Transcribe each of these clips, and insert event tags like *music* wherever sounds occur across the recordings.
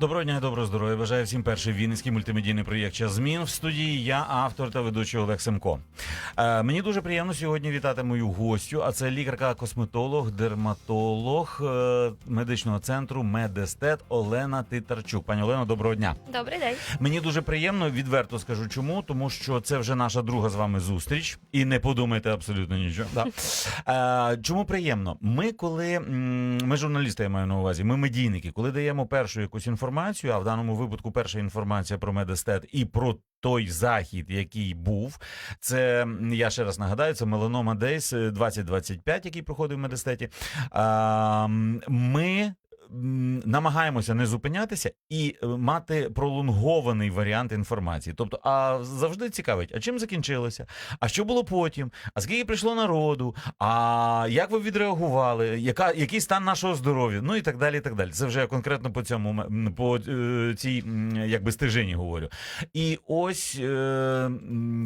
Доброго дня, доброго здоров'я. Бажаю всім перший вінницький мультимедійний проєкт «Час змін в студії. Я автор та ведучий Олег Семко. Е, мені дуже приємно сьогодні вітати мою гостю. А це лікарка-косметолог, дерматолог е, медичного центру Медестет Олена Титарчук. Пані Олено, доброго дня. Добрий день. Мені дуже приємно, відверто скажу чому, тому що це вже наша друга з вами зустріч, і не подумайте абсолютно нічого. Да. Е, чому приємно? Ми, коли ми журналісти, я маю на увазі, ми медійники, коли даємо першу якусь інформацію, а в даному випадку перша інформація про медестет і про. Той захід, який був, це я ще раз нагадаю, це Меланома Дейс 2025, який проходив в медестеті. Ми намагаємося не зупинятися і е, мати пролонгований варіант інформації. Тобто, а завжди цікавить, а чим закінчилося? А що було потім? А скільки прийшло народу? А як ви відреагували? Яка який стан нашого здоров'я? Ну і так далі. і так далі. Це вже я конкретно по цьому по е, цій якби стежині говорю. І ось е,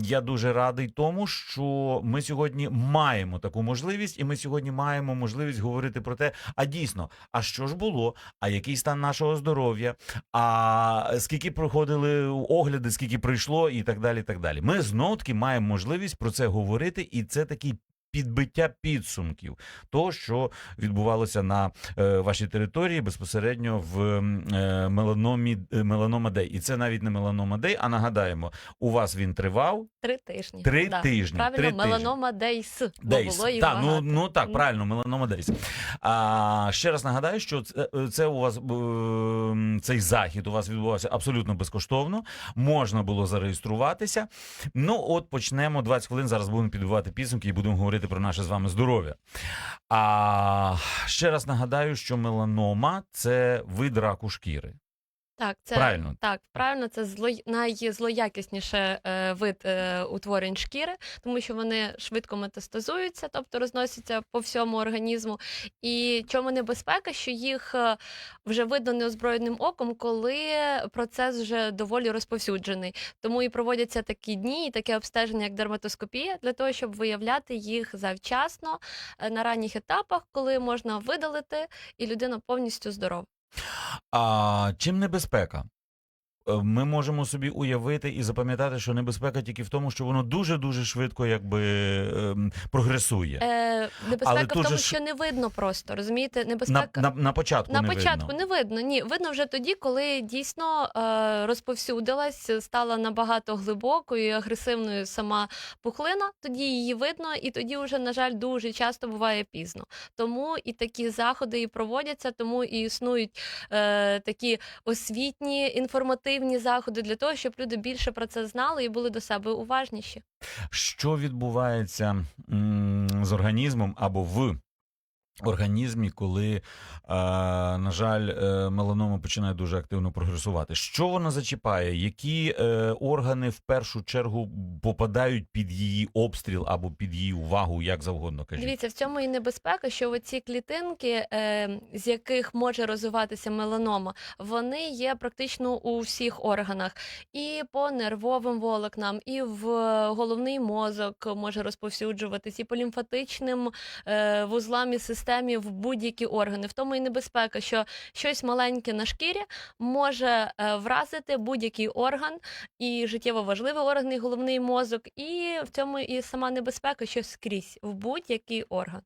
я дуже радий тому, що ми сьогодні маємо таку можливість, і ми сьогодні маємо можливість говорити про те, а дійсно, а що ж було, а який стан нашого здоров'я, а скільки проходили огляди, скільки прийшло, і так далі. так далі. Ми знов таки маємо можливість про це говорити, і це такий. Підбиття підсумків того, що відбувалося на е, вашій території безпосередньо в е, меланомі е, меланома Дей. І це навіть не меланома Дей, а нагадаємо, у вас він тривав Три тижні. Три Да. тижні, Правильно, три меланома дейс. бо Дейс. було їх Так, ну, ну так, правильно, меланома Дейс. А, ще раз нагадаю, що це, це у вас цей захід у вас відбувався абсолютно безкоштовно. Можна було зареєструватися. Ну, от почнемо 20 хвилин. Зараз будемо підбивати підсумки і будемо говорити про наше з вами здоров'я. А ще раз нагадаю, що меланома це вид раку шкіри. Так, це Правильно. Так, правильно, це зло, найзлоякісніше е, вид е, утворень шкіри, тому що вони швидко метастазуються, тобто розносяться по всьому організму. І чому небезпека, що їх е, вже видно неозброєним оком, коли процес вже доволі розповсюджений. Тому і проводяться такі дні, і таке обстеження, як дерматоскопія, для того, щоб виявляти їх завчасно е, на ранніх етапах, коли можна видалити, і людина повністю здорова. А чим небезпека? Е, Ми можемо собі уявити і запам'ятати, що небезпека тільки в тому, що воно дуже дуже швидко якби ем, прогресує. Е, небезпека Але в тому, ж- що не видно просто. Розумієте, на, небезпека на, на початку на не початку видно. не видно. Ні, видно вже тоді, коли дійсно е, розповсюдилась, стала набагато глибокою і агресивною сама пухлина. Тоді її видно, і тоді вже, на жаль, дуже часто буває пізно. Тому і такі заходи і проводяться, тому і існують е, такі освітні інформативні заходи для того, щоб люди більше про це знали і були до себе уважніші. Що відбувається з організмом або в організмі, коли, на жаль, е, меланома починає дуже активно прогресувати? Що вона зачіпає? Які е, органи в першу чергу попадають під її обстріл або під її увагу, як завгодно кажіть? Дивіться, в цьому і небезпека, що оці клітинки, е, з яких може розвиватися меланома, вони є практично у всіх органах, і по нервовим волокнам, і в головний мозок може розповсюджуватись, і по лімфатичним вузлам і системі в будь-які органи. В тому і небезпека, що щось маленьке на шкірі може е, вразити будь-який орган, і життєво важливий орган, і головний мозок, і в цьому і сама небезпека, що скрізь в будь-який орган.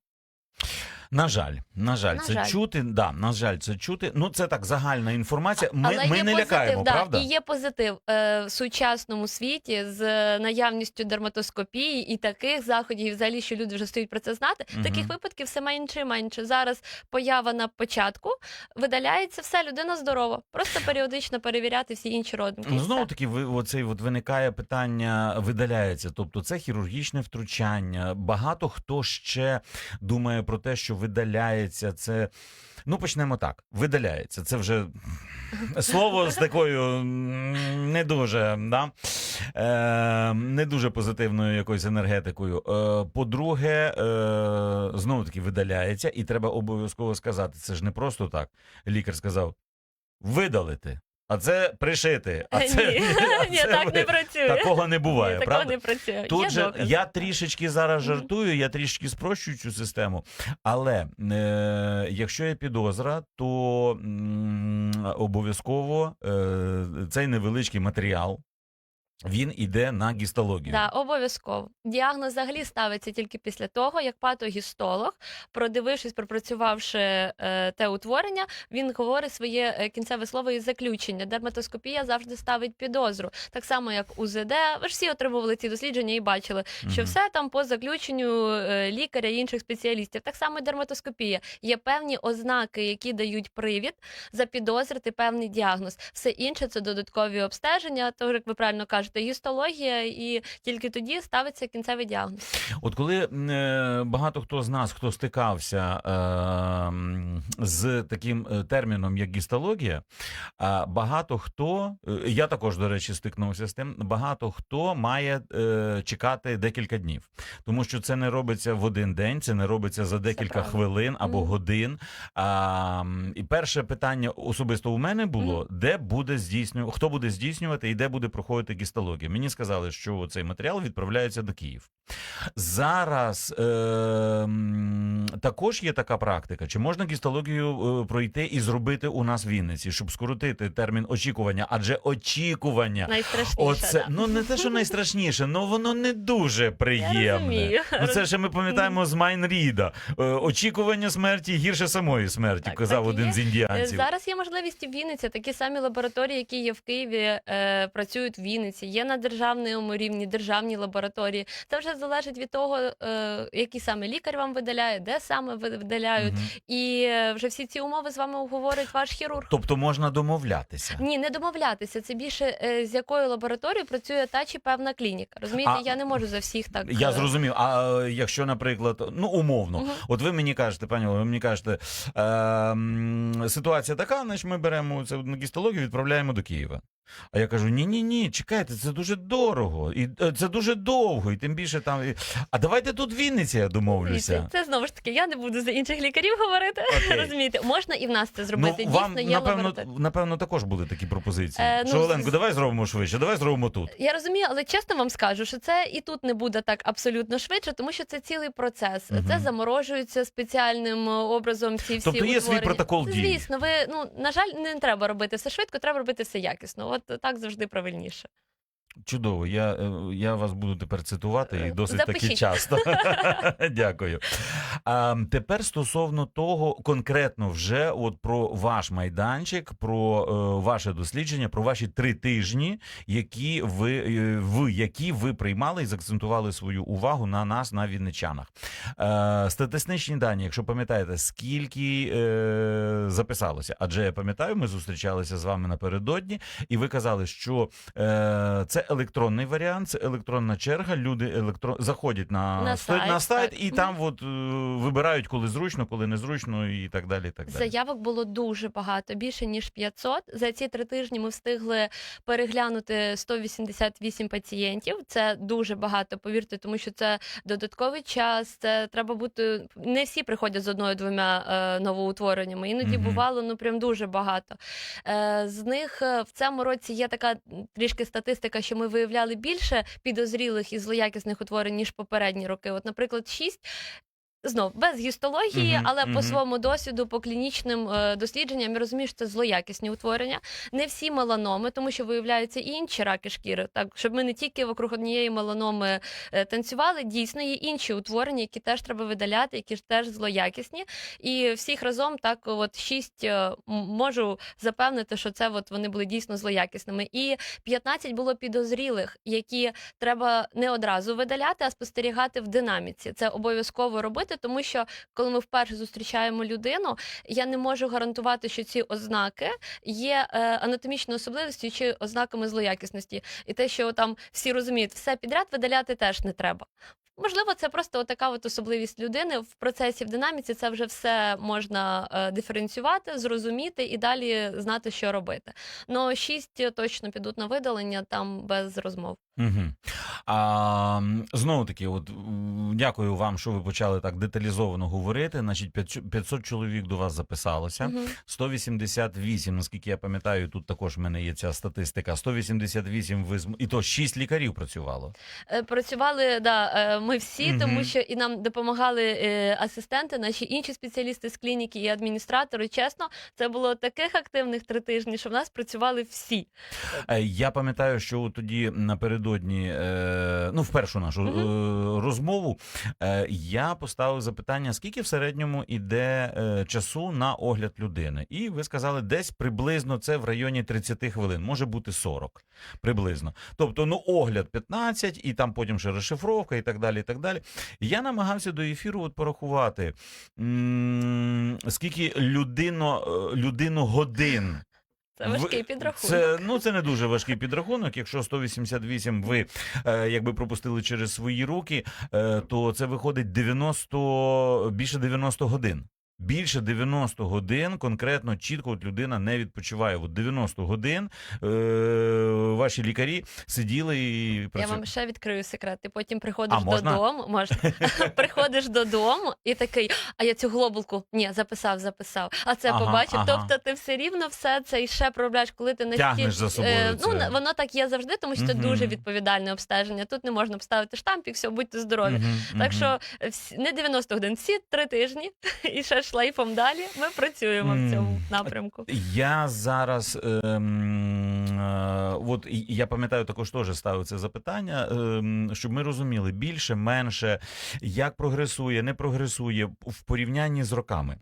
На жаль, на жаль, На це жаль. чути. Да, на жаль, це чути. Ну це так загальна інформація. Ми, Але ми є не позитив, лякаємо, да, правда? І є позитив е, в сучасному світі з наявністю дерматоскопії і таких заходів, і взагалі, що люди вже стають про це знати. Мгм. Таких випадків все менше і менше. Зараз поява на початку видаляється, все, людина здорова. Просто періодично перевіряти всі інші родинки. і Ну, все. знову таки, ви оцей от виникає питання, видаляється. Тобто, це хірургічне втручання. Багато хто ще думає про те, що видаляється. Це ну почнемо так. Видаляється. Це вже слово з такою не дуже, да? е, не дуже позитивною якоюсь енергетикою. Е, по-друге, е, знову таки видаляється, і треба обов'язково сказати, це ж не просто так. Лікар сказав видалити. А це пришити. А це, Ні, *laughs* а ні, так ви- не працює. Такого не буває, Ні, такого правда? не працює. Тут Є же докази. я трішечки зараз жартую, я трішечки спрощую цю систему. Але е, якщо є підозра, то м, обов'язково е, цей невеличкий матеріал. Він іде на гістологію. Да, обов'язково. Діагноз взагалі ставиться тільки після того, як патогістолог, продивившись, пропрацювавши е, те утворення, він говорить своє е, кінцеве слово і заключення. Дерматоскопія завжди ставить підозру. Так само, як УЗД. Ви ж всі отримували ці дослідження і бачили, що Мгм. все там по заключенню е, лікаря і інших спеціалістів. Так само і дерматоскопія. Є певні ознаки, які дають привід запідозрити певний діагноз. Все інше це додаткові обстеження, того як ви правильно кажете, гістологія, і тільки тоді ставиться кінцевий діагноз. От коли е, багато хто з нас, хто стикався е, з таким е, терміном, як гістологія, багато хто, я також, до речі, стикнувся з тим, багато хто має чекати декілька днів. Тому що це не робиться в один день, це не робиться за декілька хвилин або Мгм. годин. А, і перше питання особисто у мене було: де буде здійснювати, хто буде здійснювати і де буде проходити гістологія. Мені сказали, що цей матеріал відправляється до Київ. Зараз е, також є така практика. Чи можна гістологію е, пройти і зробити у нас в Вінниці, щоб скоротити термін очікування? Адже очікування. Найстрашніше. Оце да. ну не те, що найстрашніше, ну воно не дуже приємне. розумію. Ну це ще ми пам'ятаємо з Майнріда. Е, Очікування смерті гірше самої смерті, Так, казав так один є. з індіанців. Зараз є можливість в Вінниці. Такі самі лабораторії, які є в Києві, е, працюють в Вінниці. Є на державному рівні державні лабораторії. Це вже залежить від того, е, який саме лікар вам видаляє, де саме видаляють. Мгм. І вже всі ці умови з вами обговорить ваш хірург. Тобто можна домовлятися. Ні, не домовлятися. Це більше е, з якою лабораторією працює та чи певна клініка. Розумієте, А- я не можу за всіх так. Я е, зрозумів. А якщо, наприклад, ну умовно, Мгм. от ви мені кажете, пані ви мені кажете, е, ситуація така, значить ми беремо це гістологію, відправляємо до Києва. А я кажу: ні, ні, ні, чекайте, це дуже дорого, і е, це дуже довго, і тим більше там. і- А давайте тут в Вінниці я домовлюся. Це, це знову ж таки, я не буду за інших лікарів говорити. Окей. *laughs* Розумієте, можна і в нас це зробити. Ну, вам, Дійсно, є напевно, лабораторія. напевно, також були такі пропозиції. Е, ну, що Оленко, з- давай зробимо швидше, давай зробимо тут. Я розумію, але чесно вам скажу, що це і тут не буде так абсолютно швидше, тому що це цілий процес. Мгм. Це заморожується спеціальним е, образом. Ці всі Тобто є свій утворення. протокол дій. Звісно, ви ну на жаль, не треба робити все швидко, треба робити все якісно. От так завжди правильніше. Чудово, я, е, я вас буду тепер цитувати і Е, досить таки часто. *laughs* Дякую. А, тепер стосовно того, конкретно вже от про ваш майданчик, про е, ваше дослідження, про ваші три тижні, які ви, е, в які ви приймали і заакцентували свою увагу на нас, на вінничанах. Е, статистичні дані, якщо пам'ятаєте, скільки е, записалося? Адже я пам'ятаю, ми зустрічалися з вами напередодні, і ви казали, що е, це електронний варіант, це електронна черга. Люди електро... заходять на, На сайт, на сайт, так. і там от, е, вибирають, коли зручно, коли незручно, і так далі. І так далі. Заявок було дуже багато, більше ніж 500. За ці три тижні ми встигли переглянути 188 пацієнтів. Це дуже багато, повірте, тому що це додатковий час. Це треба бути. Не всі приходять з одною-двома е, новоутвореннями. Іноді Мгм. бувало ну прям дуже багато. Е, з них е, в цьому році є така трішки статистика, що ми виявляли більше підозрілих і злоякісних утворень ніж попередні роки. От, наприклад, 6 Знов без гістології, Мгм, але мгм. по своєму досвіду, по клінічним е, дослідженням, я розумію, що це злоякісні утворення. Не всі меланоми, тому що виявляються і інші раки шкіри. Так, щоб ми не тільки вокруг однієї меланоми е, танцювали, дійсно є інші утворення, які теж треба видаляти, які ж теж злоякісні. І всіх разом так, от шість е, можу запевнити, що це от вони були дійсно злоякісними. І 15 було підозрілих, які треба не одразу видаляти, а спостерігати в динаміці. Це обов'язково робити, тому що коли ми вперше зустрічаємо людину, я не можу гарантувати, що ці ознаки є е, анатомічною особливістю чи ознаками злоякісності. І те, що там всі розуміють, все підряд видаляти теж не треба. Можливо, це просто така от особливість людини в процесі в динаміці. Це вже все можна е, диференціювати, зрозуміти і далі знати, що робити. Ну шість точно підуть на видалення там без розмов. Угу. А, знову таки, от дякую вам, що ви почали так деталізовано говорити. Значить, 500 500 чоловік до вас записалося. Мгм. 188, наскільки я пам'ятаю, тут також в мене є ця статистика. 188 ви і то 6 лікарів працювало. Е, Працювали да, е, ми всі, Мгм. тому що і нам допомагали е, асистенти, наші інші спеціалісти з клініки і адміністратори. Чесно, це було таких активних три тижні, що в нас працювали всі. Я пам'ятаю, що тоді напередодні, е, ну, в першу нашу е, розмову, е, я поставив запитання: скільки в середньому іде часу на огляд людини? І ви сказали, десь приблизно це в районі 30 хвилин, може бути 40 приблизно. Тобто, ну, огляд 15, і там потім ще розшифровка, і так далі. І так далі. Я намагався до ефіру от порахувати, скільки людино, людину годин. Це важкий підрахунок. Це, ну, це не дуже важкий підрахунок. Якщо 188 ви е, якби пропустили через свої руки, е, то це виходить 90, більше 90 годин. Більше 90 годин конкретно чітко от людина не відпочиває. От 90 годин е, ваші лікарі сиділи і Я працювали. вам ще відкрию секрет. Ти потім приходиш А, можна? додому. Можна *laughs* приходиш додому і такий, а я цю глобулку ні, записав, записав. А це Ага, побачив. ага. Тобто ти все рівно все це і ще проробляєш, коли ти настільки... Тягнеш за собою Е, це. ну воно так є завжди, тому що це Мгм. дуже відповідальне обстеження. Тут не можна поставити штампік, все, будьте здорові. Мгм, Так що всі- не 90 годин, всі три тижні, *laughs* і ще шлейфом далі. Ми працюємо в цьому напрямку. Я зараз, ем, е, от я пам'ятаю, також теж ставив це запитання, ем, щоб ми розуміли більше, менше, як прогресує, не прогресує в порівнянні з роками.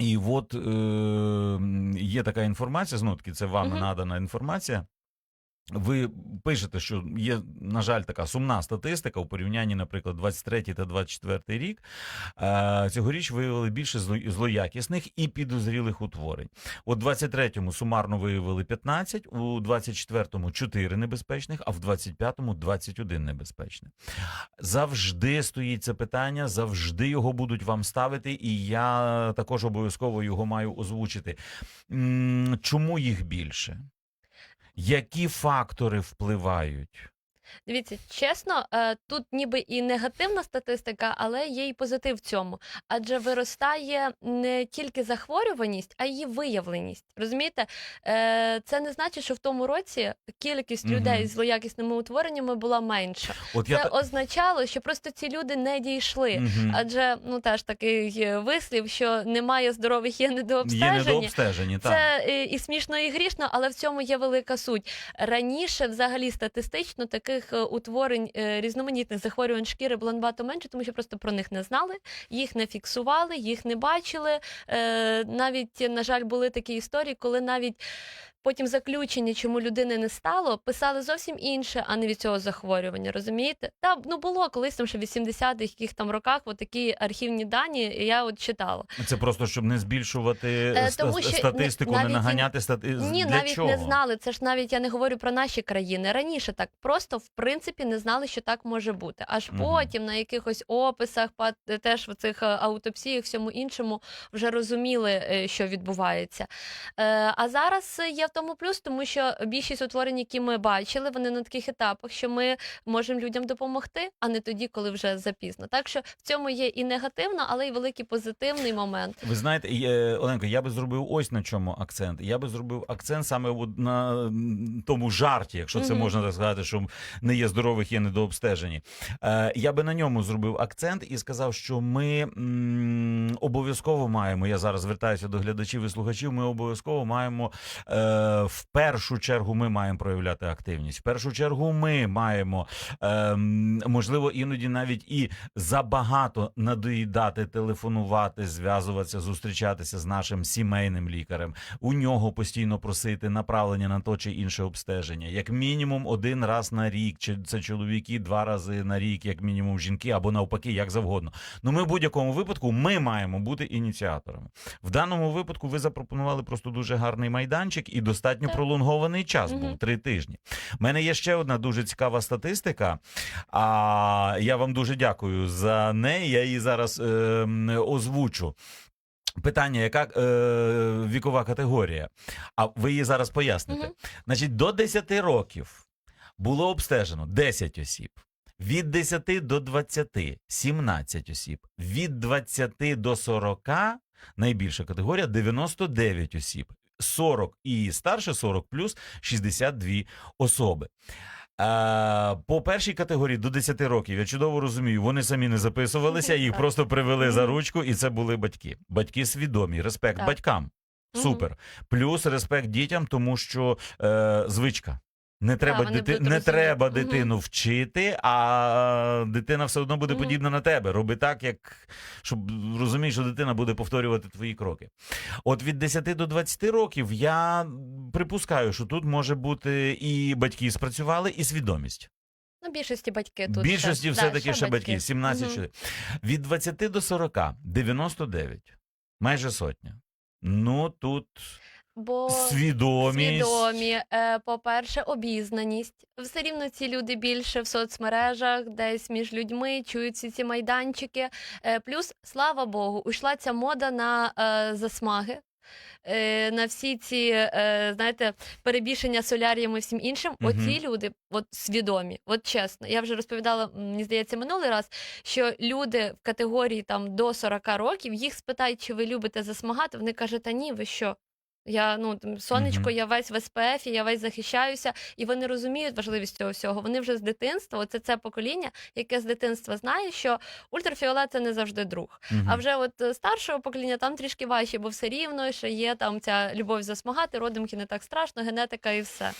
І от е, є така інформація, знову таки, це вами Мгм. надана інформація. Ви пишете, що є, на жаль, така сумна статистика у порівнянні, наприклад, 23 та 24 рік. Е, цьогоріч виявили більше зло- злоякісних і підозрілих утворень. У 23-му сумарно виявили 15, у 24-му 4 небезпечних, а в 25-му 21 небезпечних. Завжди стоїть це питання, завжди його будуть вам ставити, і я також обов'язково його маю озвучити. Чому їх більше? Які фактори впливають? Дивіться, чесно, е, тут ніби і негативна статистика, але є і позитив в цьому. Адже виростає не тільки захворюваність, а її виявленість. Розумієте, Е, це не значить, що в тому році кількість людей з злоякісними утвореннями була менша. От Це я означало, що просто ці люди не дійшли. Адже ну теж такий вислів, що немає здорових, є є недообстежені. недообстежені, так. Це е, і смішно, і грішно, але в цьому є велика суть. Раніше, взагалі, статистично таких е, утворень е, різноманітних захворювань шкіри було набагато менше, тому що просто про них не знали, їх не фіксували, їх не бачили. Е, Навіть, на жаль, були такі історії, коли навіть. Потім заключення, чому людини не стало, писали зовсім інше, а не від цього захворювання. Розумієте? Та ну було колись там ще в 80-х яких там роках, от такі архівні дані. і Я от читала. Це просто щоб не збільшувати Е, тому що статистику, навіть не наганяти стати... Ні, Для навіть чого? не знали. Це ж навіть я не говорю про наші країни. Раніше так просто в принципі не знали, що так може бути. Аж Мгм. потім на якихось описах, теж в цих е, аутопсіях, всьому іншому вже розуміли, е, що відбувається. Е, А зараз є тому плюс, тому що більшість утворень, які ми бачили, вони на таких етапах, що ми можемо людям допомогти, а не тоді, коли вже запізно. Так що в цьому є і негативно, але й великий позитивний момент. Ви знаєте, е, Оленко, я би зробив ось на чому акцент. Я би зробив акцент саме на тому жарті, якщо це можна так сказати, що не є здорових, є недообстежені. Е, Я би на ньому зробив акцент і сказав, що ми обов'язково маємо. Я зараз звертаюся до глядачів і слухачів. Ми обов'язково маємо е, в першу чергу. Ми маємо проявляти активність. В першу чергу ми маємо е, можливо іноді навіть і забагато надоїдати, телефонувати, зв'язуватися, зустрічатися з нашим сімейним лікарем. У нього постійно просити направлення на то чи інше обстеження, як мінімум один раз на рік, чи це чоловіки два рази на рік, як мінімум жінки, або навпаки, як завгодно. Ну ми в будь-якому випадку ми маємо бути ініціаторами. В даному випадку ви запропонували просто дуже гарний майданчик і достатньо пролонгований час був три тижні. У мене є ще одна дуже цікава статистика. А я вам дуже дякую за неї. Я її зараз е, озвучу. Питання, яка е, вікова категорія? А ви її зараз поясните. Значить, до 10 років було обстежено 10 осіб. Від 10 до 20 – 17 осіб. Від 20 до 40 – найбільша категорія – 99 осіб. 40 і старше 40 плюс 62 особи. Е, по першій категорії до 10 років, я чудово розумію, вони самі не записувалися, їх просто привели за ручку, і це були батьки. Батьки свідомі, респект Так. батькам. Супер. Плюс респект дітям, тому що е, звичка. Не треба, вони дити... будуть не розуміти. треба дитину вчити, а дитина все одно буде Мгм. подібна на тебе. Роби так, як щоб розумієш, що дитина буде повторювати твої кроки. От від 10 до 20 років я припускаю, що тут може бути і батьки спрацювали, і свідомість. Ну, більшості батьки тут. Більшості ще. все-таки Да, ще батьки, 17 Мгм. чоловік. Від 20 до 40 – 99. Майже сотня. Ну, тут Бо свідомість. свідомі, е, по-перше, обізнаність. Все рівно ці люди більше в соцмережах, десь між людьми чують всі ці майданчики. Е, плюс, слава Богу, ушла ця мода на е, засмаги. е, На всі ці, е, знаєте, перебільшення соляріями і всім іншим, Мгм. оці люди, от свідомі, от чесно. Я вже розповідала, м, мені здається, минулий раз, що люди в категорії там до 40 років їх спитають, чи ви любите засмагати. Вони кажуть, та ні, ви що? Я ну там, сонечко, Мгм. я весь в СПФ, я весь захищаюся, і вони розуміють важливість цього всього. Вони вже з дитинства, оце це покоління, яке з дитинства знає, що ультрафіолет це не завжди друг. Мгм. А вже от е, старшого покоління там трішки важче, бо все рівно ще є там ця любов засмагати, родимки не так страшно, генетика і все.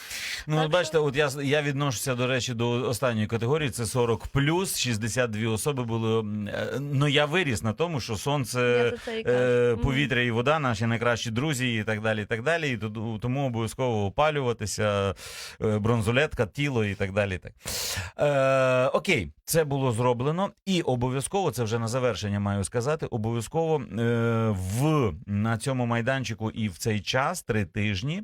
Ну, Так бачите, от я, я відношуся, до речі, до останньої категорії, це 40 плюс, 62 особи було. м, е, Ну, я виріс на тому, що сонце, е, повітря і вода наші найкращі друзі, і так далі. І так далі. І тому обов'язково опалюватися, е, бронзолетка, тіло і так далі. Так. Е, окей, це було зроблено. І обов'язково, це вже на завершення маю сказати, обов'язково е, в, на цьому майданчику і в цей час, три тижні,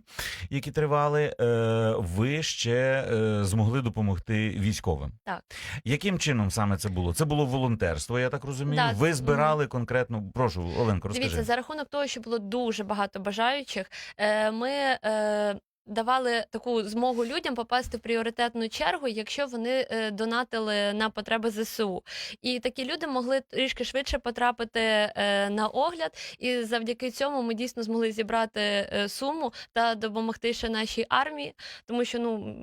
які тривали, е, ви ще е, змогли допомогти військовим. Так. Яким чином саме це було? Це було волонтерство, я так розумію. Да, ви збирали конкретно. Прошу, Оленко, розкажи. Дивіться, за рахунок того, що було дуже багато бажаючих, е, ми е, давали таку змогу людям попасти в пріоритетну чергу, якщо вони е, донатили на потреби ЗСУ. І такі люди могли трішки швидше потрапити на огляд. І завдяки цьому ми дійсно змогли зібрати суму та допомогти ще нашій армії, тому що ну.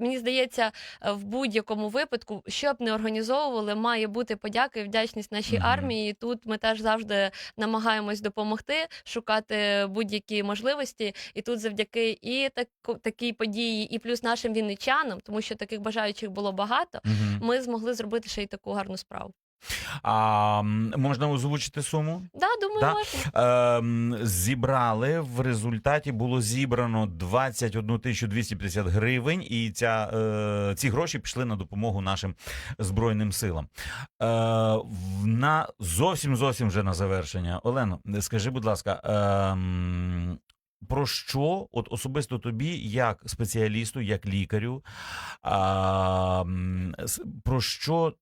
Мені здається, е, в будь-якому випадку, що б не організовували, має бути подяка і вдячність нашій Мгм. армії. І тут ми теж завжди намагаємось допомогти, шукати будь-які можливості. І тут завдяки і так такій події, і плюс нашим вінничанам, тому що таких бажаючих було багато. Мгм. Ми змогли зробити ще й таку гарну справу. А можна озвучити суму? Да, думаю, Да. можна. Ем, зібрали в результаті було зібрано 21 тисячу 250 гривень, і ця, е, ці гроші пішли на допомогу нашим збройним силам. Е, на зовсім зовсім вже на завершення. Олено, скажи, будь ласка. ем, Про що, от особисто тобі, як спеціалісту, як лікарю, а, про що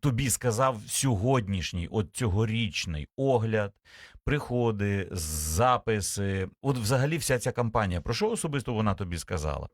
тобі сказав сьогоднішній, от цьогорічний огляд, приходи, записи, от взагалі вся ця кампанія, про що особисто вона тобі сказала?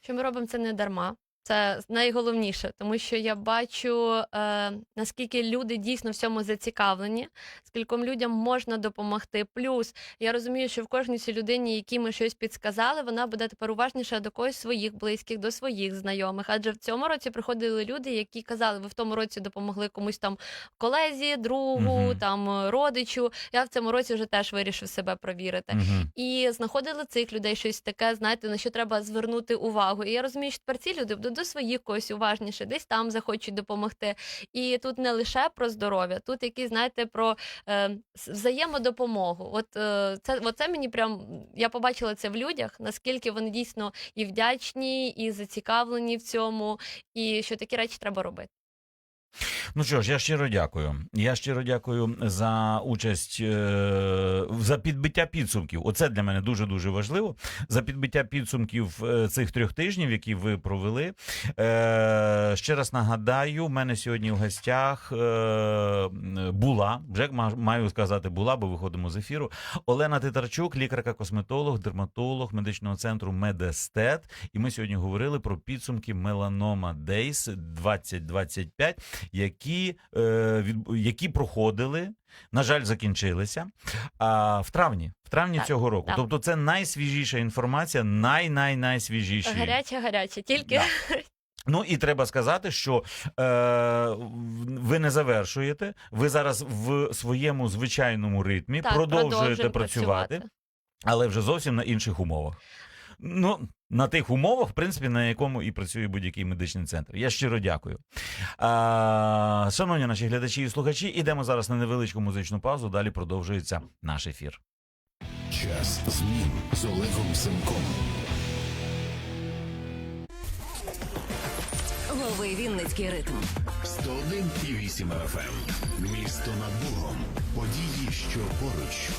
що ми робимо це не дарма. Це найголовніше, тому що я бачу, е, наскільки люди дійсно в цьому зацікавлені, скільком людям можна допомогти. Плюс я розумію, що в кожній цій людині, якій ми щось підсказали, вона буде тепер уважніша до когось своїх близьких, до своїх знайомих. Адже в цьому році приходили люди, які казали, ви в тому році допомогли комусь там колезі, другу, Мгм. там е, родичу. Я в цьому році вже теж вирішив себе провірити Мгм. і знаходили цих людей щось таке, знаєте, на що треба звернути увагу. І я розумію, що тепер ці люди будуть до своїх когось уважніше, десь там захочуть допомогти. І тут не лише про здоров'я, тут якісь, знаєте, про е, взаємодопомогу. От е, це оце мені прям я побачила це в людях, наскільки вони дійсно і вдячні, і зацікавлені в цьому, і що такі речі треба робити. Ну що ж, я щиро дякую. Я щиро дякую за участь е, за підбиття підсумків. Оце для мене дуже дуже важливо. За підбиття підсумків е, цих трьох тижнів, які ви провели. Е, ще раз нагадаю, в мене сьогодні в гостях була вже ма- маю сказати, була, бо виходимо з ефіру. Олена Титарчук, лікарка-косметолог, дерматолог медичного центру Медестет. І ми сьогодні говорили про підсумки Меланома Дейс 2025, які, е, від, які проходили. На жаль, закінчилися а, в травні, в травні Так, цього року. так. Тобто, це найсвіжіша інформація, най-най-найсвіжіші. Гаряче, гаряче. Тільки Да. Ну і треба сказати, що е, ви не завершуєте. Ви зараз в своєму звичайному ритмі так, продовжуєте продовжуємо працювати, але вже зовсім на інших умовах. Ну, на тих умовах, в принципі, на якому і працює будь-який медичний центр. Я щиро дякую. А, шановні наші глядачі і слухачі, ідемо зараз на невеличку музичну паузу. Далі продовжується наш ефір. Час змін з Олегом Семком. Лови Вінницький ритм. 101,8 FM. Місто над Богом. Події, що поруч.